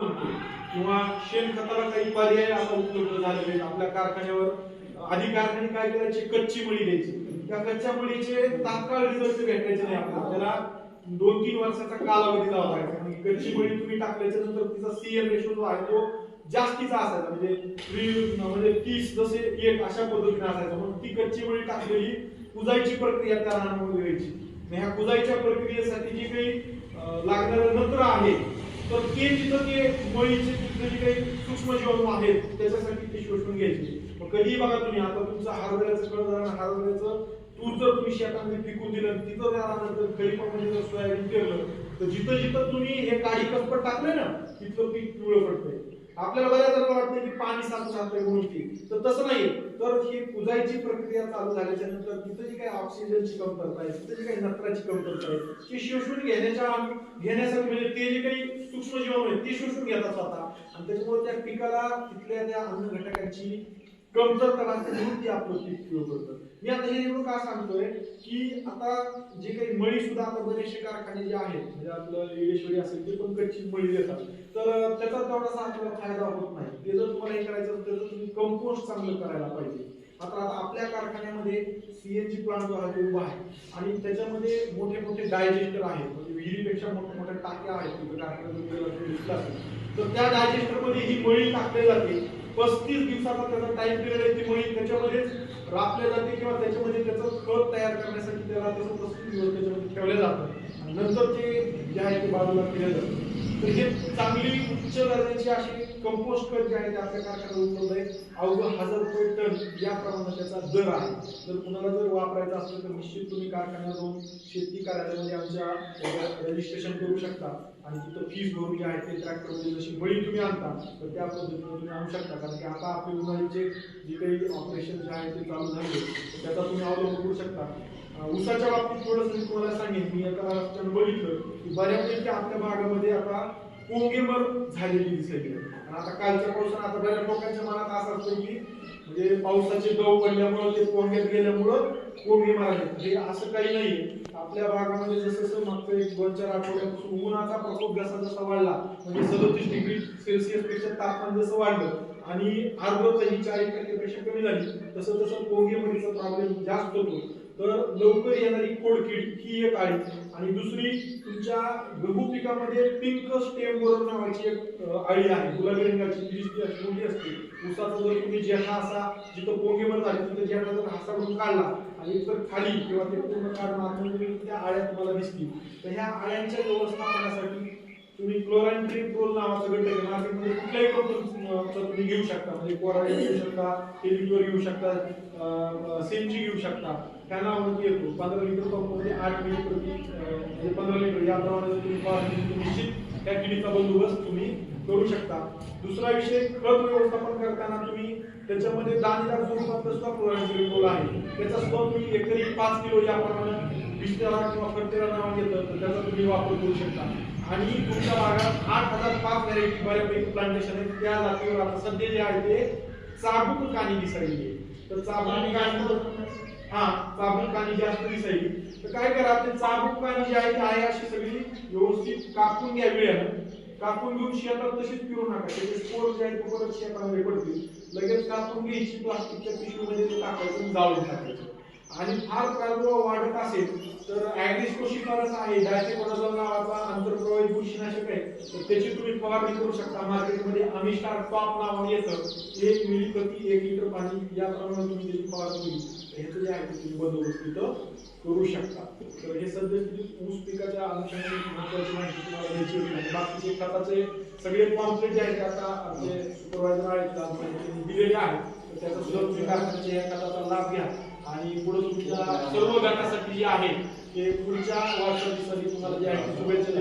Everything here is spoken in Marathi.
किंवा शेणखताला काही पर्याय आता उपलब्ध झालेले आहेत. आपल्या कारखान्यावर आधी कारखाने काय करायचे? कच्ची मळी द्यायची त्या कच्च्या मळीचे तात्काळ रिझल्ट भेटायचे नाही आपल्याला. त्याला दोन तीन वर्षाचा कालावधी द्यावा लागायचा. कच्ची मळी तुम्ही टाकल्याच्या नंतर तिचा सीएल रेशो जो आहे तो जास्तीचा असायचा. म्हणजे म्हणजे तीस जसे एक अशा पद्धतीने असायचा. म्हणून ती कच्ची मळी टाकलेली कुजायची प्रक्रिया त्या रानामध्ये व्हायची. ह्या कुजायच्या प्रक्रियेसाठी जी काही लागणार लागणारं नत्र आहे तर ते तिथं ते मळीचे तिथं जे काही सूक्ष्म जीवाणू आहेत त्याच्यासाठी ते शोषून घ्यायचे. मग कधीही बघा तुम्ही आता तुमचं हरभऱ्याचं कडधान्य हरभऱ्याचं तूर जर तुम्ही शेतामध्ये पिकून दिलं तिथं त्या रानात खरीपामध्ये म्हणजे जर सोयाबीन पेरलं तर जिथं जिथं तुम्ही हे काळी कपट टाकलंय ना तिथलं पीक पिवळं पडतंय. आपल्याला बऱ्याच जणांना वाटतं की पाणी साचून राहतंय गोष्टी तर तसं नाही. तर ही कुजायची प्रक्रिया चालू झाल्याच्यानंतर तिथं जी काही ऑक्सिजनची कमतरता आहे तिथं जी काही नत्राची कमतरता आहे ती शोषून घेण्याच्या घेण्यासाठी म्हणजे ते जे काही सूक्ष्म जीवाणू आहेत शोषून घेतात स्वतः. आणि त्याच्यामुळे त्या पिकाला तिथल्या त्या अन्न घटकाची कमतरता भासते म्हणून ती आपलं पीक पिवळं पडतं मी आता हे एवढं का सांगतोय? की आता जे काही मळी सुद्धा आता बरेचसे कारखाने जे आहेत म्हणजे आपलं येडेश्वरी असेल ते पण कच्ची मळी देतात. तर त्याचा तेवढासा आपल्याला फायदा होत नाही. ते जर तुम्हाला हे करायचं असेल तर तुम्ही कंपोस्ट चांगलं करायला पाहिजे. आता आता आपल्या कारखान्यामध्ये सीएनजी प्लांट जो आहे तो उभा आहे. आणि त्याच्यामध्ये मोठे मोठे डायजेस्टर आहेत. म्हणजे विहिरीपेक्षा मोठ्या मोठ्या टाक्या आहेत. असेल तर त्या डायजेस्टरमध्ये ही मळी टाकली जाते. पस्तीस दिवसाचा त्याचा टाइम पिरियड आहे ती मळी त्याच्यामध्येच राखल्या जाते किंवा त्याच्यामध्ये त्याचं खत तयार करण्यासाठी त्याला तसं पस्तीस दिवस त्याच्यामध्ये ठेवलं जातं. नंतर ते जे आहे ते बाजूला केलं जातं. तर हे चांगली उच्च दर्जाची अशी कंपोस्ट खत जे आहे ते आपल्या कारखान्यात उपलब्ध आहे. अवघं हजार रुपये टन या प्रमाणात त्याचा दर आहे. जर कुणाला जर वापरायचं असेल तर निश्चित तुम्ही कारखान्यात जाऊन शेती कार्यालयामध्ये आमच्या रजिस्ट्रेशन करू शकता. आणि तिथं फीस भरून जे आहे ते ट्रॅक्टरमध्ये जशी बळी तुम्ही आणता तर त्या पद्धतीने तुम्ही आणू शकता. कारण की आता आपले उन्हाळीचे जे काही ऑपरेशन जे आहे ते चालू झाले त्याचा तुम्ही अवलंब करू शकता. ऊसाच्या बाबतीत थोडंसं मी तुम्हाला सांगेन. मी एका बघितलं की बऱ्यापैकी आपल्या भागामध्ये आता कोंगेमर झालेली दिसायची आणि आता कालच्या पावसानं आता बऱ्याच लोकांच्या मनात असं असतं की म्हणजे पावसाचे गहू पडल्यामुळं ते कोंग्यात गेल्यामुळं कोंगे मारले हे असं काही नाही आपल्या भागामध्ये जसं जसं मागचं एक दोन चार आठवड्यापासून उन्हाचा प्रकोप जसा जसा वाढला म्हणजे सदोतीस डिग्री सेल्सिअसपेक्षा तापमान जसं वाढलं आणि आर्द्रता ही चाळीस टक्केपेक्षा कमी झाली तसं तसं कोंगेमधीचा प्रॉब्लेम जास्त होतो. तर लवकर येणारी कोडकिड ही एक आळी आणि दुसरी तुमच्या गहू पिकामध्ये पिंक स्टेम बोरर नावाची एक आळी आहे. गुलाबी रंगाची जी अशी मोठी असते. ऊसाचा जर तुम्ही जेहा असा जिथं पोंगेवर झाले तिथं जेहा जर हासाडून काढला आणि जर खाली किंवा ते पूर्ण काढून आतमध्ये त्या आळ्या तुम्हाला दिसतील. तर ह्या आळ्यांच्या व्यवस्थापनासाठी क्लोराईन ट्रिप्रोल नावाचा घटक आहे. मार्केटमध्ये कुठल्याही कंपनीचा तुम्ही घेऊ शकता. म्हणजे कोराडी घेऊ शकता टेलिक्लोर घेऊ शकता सेंची घेऊ त्या त्या नावावरती येतो. पंधरा लिटर पंपमध्ये आठ मिली प्रति म्हणजे पंधरा लिटर. याप्रमाणे तुम्ही फवारणी निश्चित त्या किडीचा बंदोबस्त तुम्ही करू शकता. दुसरा विषय खत व्यवस्थापन करताना तुम्ही त्याच्यामध्ये दाणेदार स्वरूपात सुद्धा क्लोराईन ट्रिप्रोल आहे. त्याचा सुद्धा तुम्ही एकरी पाच किलो याप्रमाणे विस्तारा किंवा फर्टेरा नाव घेतं तर त्याचा तुम्ही वापर करू शकता. आणि तुमच्या भागात आठ हजार पाच व्हरायटी बऱ्यापैकी प्लांटेशन आहेत. त्या जागेवर आता सध्या जे आहे ते चाबूक कानी दिसायली. आहे तर चाबूक कानी हा चाबूक कानी जास्त दिसायली. तर काय करा ते चाबूक कानी जी आहे ती आहे अशी सगळी व्यवस्थित कापून घ्या वेळेनं कापून घेऊन शेतात तशीच फिरू नका. त्याचे स्पोर जे आहेत ते परत शेतामध्ये पडतील. लगेच कापून घ्यायची प्लास्टिकच्या पिशवीमध्ये टाकायचं जाळून टाकायचं. आणि फार प्रादुर्भाव वाढत असेल तर ऍग्रिस ऍग्रिस्कोशिफरस आहे. डायसेकोडाझोल नावाचा आंतरप्रवाही बुरशीनाशक आहे. तर त्याची तुम्ही फवारणी करू शकता. मार्केटमध्ये अमिस्टार टॉप नावाने येतं. एक मिली प्रति एक लिटर पाणी या प्रमाणात तुम्ही त्याची फवारणी केली तर ह्याचं जे आहे तुम्ही बंदोबस्त तिथं करू शकता. तर हे सद्यस्थितीत ऊस पिकाच्या अनुषंगाने महत्वाची माहिती तुम्हाला द्यायची होती. आणि बाकीचे खताचे सगळे पॉम्पलेट जे आहेत आता आमचे सुपरवायझर आहेत दिलेले आहेत. तर त्याचा सुद्धा तुम्ही कारखान्याच्या या खताचा लाभ घ्या. आणि पुढे तुमच्या सर्व गटासाठी जे आहे ते पुढच्या वाटचालीसाठी तुम्हाला जे आहे शुभेच्छा